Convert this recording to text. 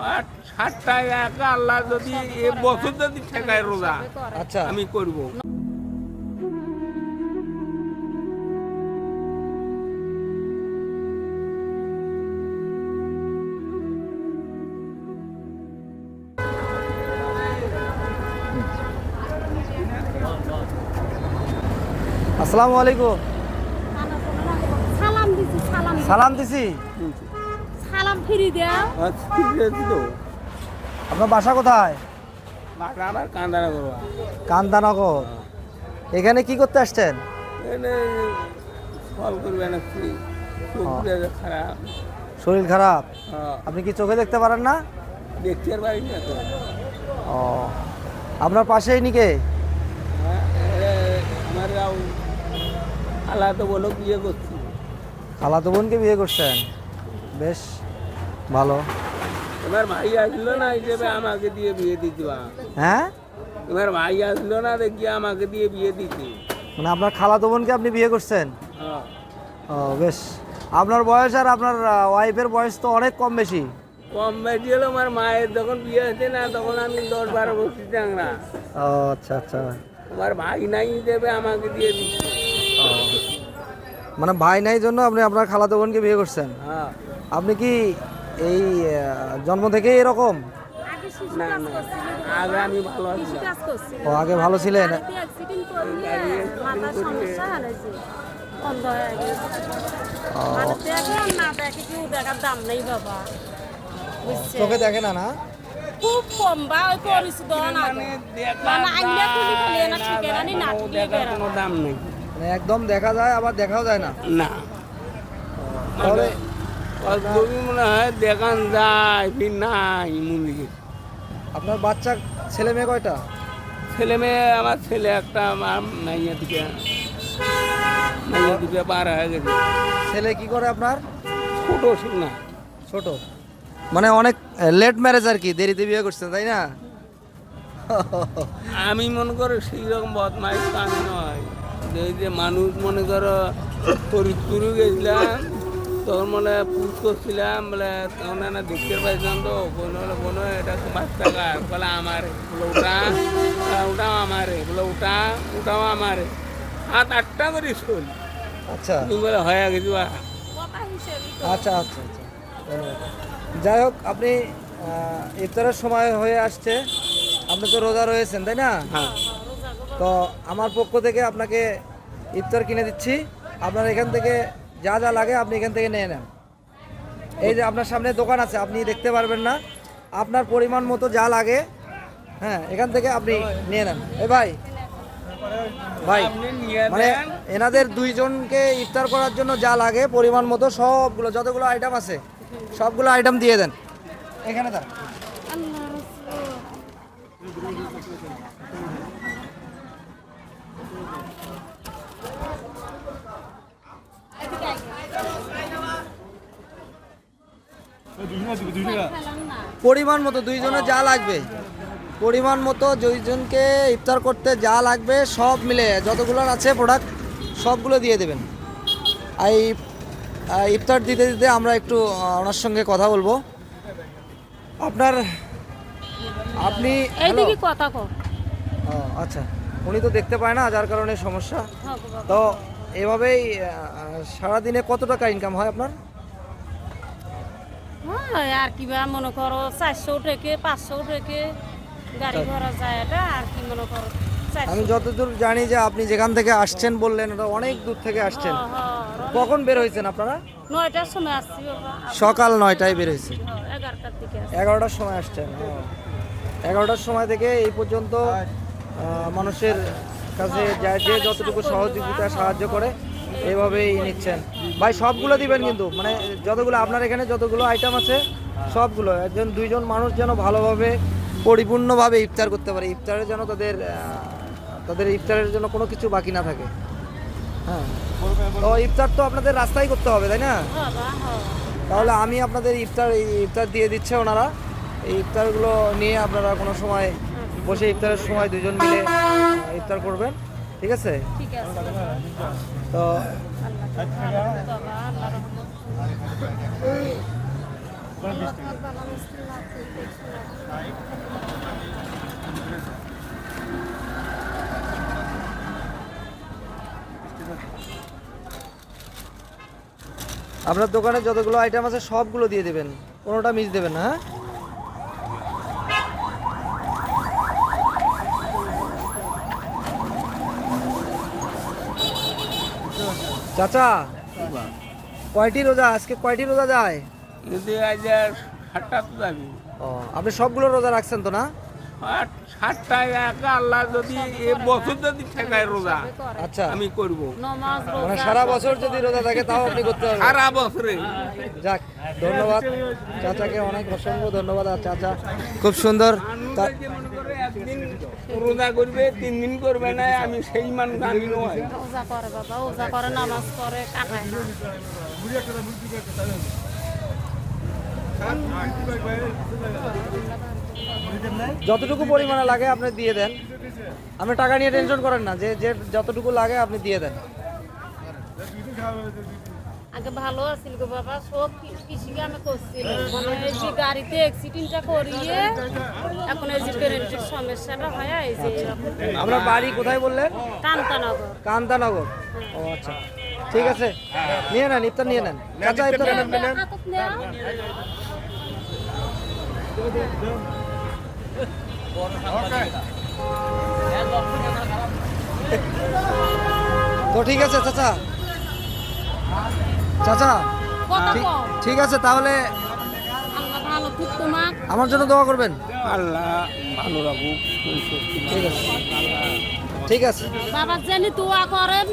ষাট ষাট আল্লাহ যদি এ বছর যদি ঠেকায় রোজা আচ্ছা। আমি করব। আসসালামু আলাইকুম। সালাম দিছি সালাম ফিরি দেও আচ্ছা ঠিক আছে তো। আপনার বাসা কোথায়? বাটার কান্দানা করবা কান্দানগর। এখানে কি করতে আসছেন? ফল করবে না খারাপ। শরীর খারাপ? হ্যাঁ, আপনি কি চোখে দেখতে পারেন না? দেখতে আর পারি না তো। ও। আপনার পাশেই নিকে হ্যাঁ, আমার বলো বিয়ে করছি। খালাতো বোনকে বিয়ে করছেন? বেশ ভালো। এবার ভাই আসলো না হিসেবে আমাকে দিয়ে বিয়ে দিতে বা। হ্যাঁ? এবার ভাই আসলো না দেখি আমাকে দিয়ে বিয়ে দিতে মানে আপনার খালাতো বোনকে আপনি বিয়ে করছেন? হ্যাঁ। ও বেশ। আপনার বয়স আর আপনার ওয়াইফের বয়স তো অনেক কম বেশি। কম বেশি হলো আমার মায়ের যখন বিয়ে হয়েছে না তখন আমি দশ বারো বছর চাংরা। ও আচ্ছা আচ্ছা। আমার ভাই নাই দেবে আমাকে দিয়ে দিচ্ছে। মানে ভাই নাই জন্য আপনি আপনার খালাতো বোনকে বিয়ে করছেন? হ্যাঁ। আপনি কি এই জন্ম থেকেই এরকম? আগে আমি ভালো ও আগে ভালো ছিলেন? মানে দেখে না দেখে কেউ দেখার দাম নেই বাবা। চোখে দেখে না না? খুব কম বা ওই। মানে আইলে তুলি ফেলে না ঠিকানা নি না ঠিকে দেখার কোনো দাম নেই। মানে একদম দেখা যায় আবার দেখাও যায় না? না। তাহলে যদি মনে হয় দেখান যায় ফির নাই মুন্দিকে আপনার বাচ্চা ছেলে মেয়ে কয়টা? ছেলে মেয়ে আমার ছেলে একটা আমার মাইয়া দিকে মাইয়া দিকে পার হয়ে গেছে। ছেলে কি করে আপনার? ছোট ছিল না। ছোট। মানে অনেক লেট ম্যারেজ আর কি দেরিতে বিয়ে করছেন তাই না? আমি মনে করো সেই রকম বদমাইশ আমি নয়। যে মানুষ মনে করো ফরিদপুরে গেছিলাম তখন মানে পুজ করছিলাম বলে তখন না দেখতে পাইছিলাম তো কোনো হলো কোনো এটা তোমার টাকা। বলে আমার বলে ওটা ওটাও আমারে বলে ওটা ওটাও আমারে হাত আটটা করে শোল। আচ্ছা। বলে হয়ে গেছি আচ্ছা আচ্ছা আচ্ছা। যাই হোক আপনি ইফতারের সময় হয়ে আসছে। আপনি তো রোজা রয়েছেন তাই না? হ্যাঁ। তো আমার পক্ষ থেকে আপনাকে ইফতার কিনে দিচ্ছি। আপনার এখান থেকে যা যা লাগে আপনি এখান থেকে নিয়ে নেন। এই যে আপনার সামনে দোকান আছে, আপনি দেখতে পারবেন না। আপনার পরিমাণ মতো যা লাগে হ্যাঁ এখান থেকে আপনি নিয়ে নেন। এ ভাই ভাই মানে এনাদের দুইজনকে ইফতার করার জন্য যা লাগে, পরিমাণ মতো সবগুলো, যতগুলো আইটেম আছে, সবগুলো আইটেম দিয়ে দেন। এখানে দেন আল্লাহ রাসূল খেলাম না পরিমাণ মতো দুইজনের যা লাগবে। পরিমাণ মতো দুইজনকে ইফতার করতে যা লাগবে সব মিলে যতগুলো আছে প্রোডাক্ট সবগুলো দিয়ে দেবেন। আর এই ইফতার দিতে দিতে আমরা একটু ওনার সঙ্গে কথা বলব। আপনার আপনি? এইদিকে কথা আচ্ছা। উনি তো দেখতে পায় না যার কারণে সমস্যা। হ্যাঁ। তো এভাবেই সারাদিনে কত টাকা ইনকাম হয় আপনার? হ্যাঁ আর কিবা মনে করো চারশো থেকে পাঁচশো থেকে গাড়ি ভাড়া যায় এটা আর কি মনে করো আমি যতদূর জানি যে আপনি যেখান থেকে আসছেন বললেন ওটা অনেক দূর থেকে আসছেন। কখন বের হয়েছেন আপনারা? নয়টার সময় আসছি সকাল নয়টায় বের হয়েছে হ্যাঁ, এগারোটার সময় আসছেন এগারোটার সময় থেকে এই পর্যন্ত মানুষের কাছে যা যে যতটুকু সহযোগিতা সাহায্য করে এইভাবেই নিচ্ছেন। ভাই সবগুলো দিবেন কিন্তু। মানে যতগুলো আপনার এখানে যতগুলো আইটেম আছে সবগুলো। একজন দুইজন মানুষ যেন ভালোভাবে পরিপূর্ণভাবে ইফতার করতে পারে। ইফতারের যেন তাদের তাদের ইফতারের জন্য কোনো কিছু বাকি না থাকে। হ্যাঁ। তো ইফতার তো আপনাদের রাস্তায় করতে হবে তাই না। তাহলে আমি আপনাদের ইফতার ইফতার দিয়ে দিচ্ছে ওনারা। এই ইফতারগুলো নিয়ে আপনারা কোনো সময় বসে ইফতারের সময় দুজন মিলে ইফতার করবেন। ঠিক আছে। তো আপনার দোকানে যতগুলো আইটেম আছে সবগুলো দিয়ে দেবেন। কোনোটা মিস দেবেন না হ্যাঁ? চাচা কয়টি রোজা? আজকে কয়টি রোজা যায়? যদি আজ ষাটটা তো যাবি। ও আপনি সবগুলো রোজা রাখছেন তো না? ষাটটায় একা আল্লাহ যদি এ বছর যদি ঠেকায় রোজা আচ্ছা। আমি করব। নমাজ মানে সারা বছর যদি রোজা থাকে তাও আপনি করতে পারবেন। সারা বছরে। যাক ধন্যবাদ। চাচাকে অনেক অসংখ্য ধন্যবাদ। আর চাচা খুব সুন্দর। একদিন রোজা করবে তিন দিন করবে না আমি সেই মানুষ আমি নয়। ওজা করে বাবা ওজা করে নামাজ করে কাটায় না। যতটুকু পরিমাণে লাগে আপনি দিয়ে দেন। আপনি টাকা নিয়ে টেনশন করেন না যে যে যতটুকু লাগে আপনি দিয়ে দেন। আগে ভালো আছিল গো বাবা সব কৃষি কামে করছিল মানে এই যে গাড়িতে অ্যাক্সিডেন্টটা করিয়ে এখন এই যে পেরেন্টের সমস্যাটা হয় এই যে এরকম। আপনার বাড়ি কোথায় বললেন? কান্তানগর। কান্তানগর। ও আচ্ছা। ঠিক আছে। নিয়ে নেন ইফতার নিয়ে নেন। চাচা ইফতার নেন। হাতত তো ঠিক আছে চাচা। চাচা ঠিক- ঠিক আছে তাহলে আমার জন্য দোয়া করবেন। আল্লাহ ভালো রাখুক ঠিক আছে ঠিক আছে। বাবা জানি দোয়া করেন।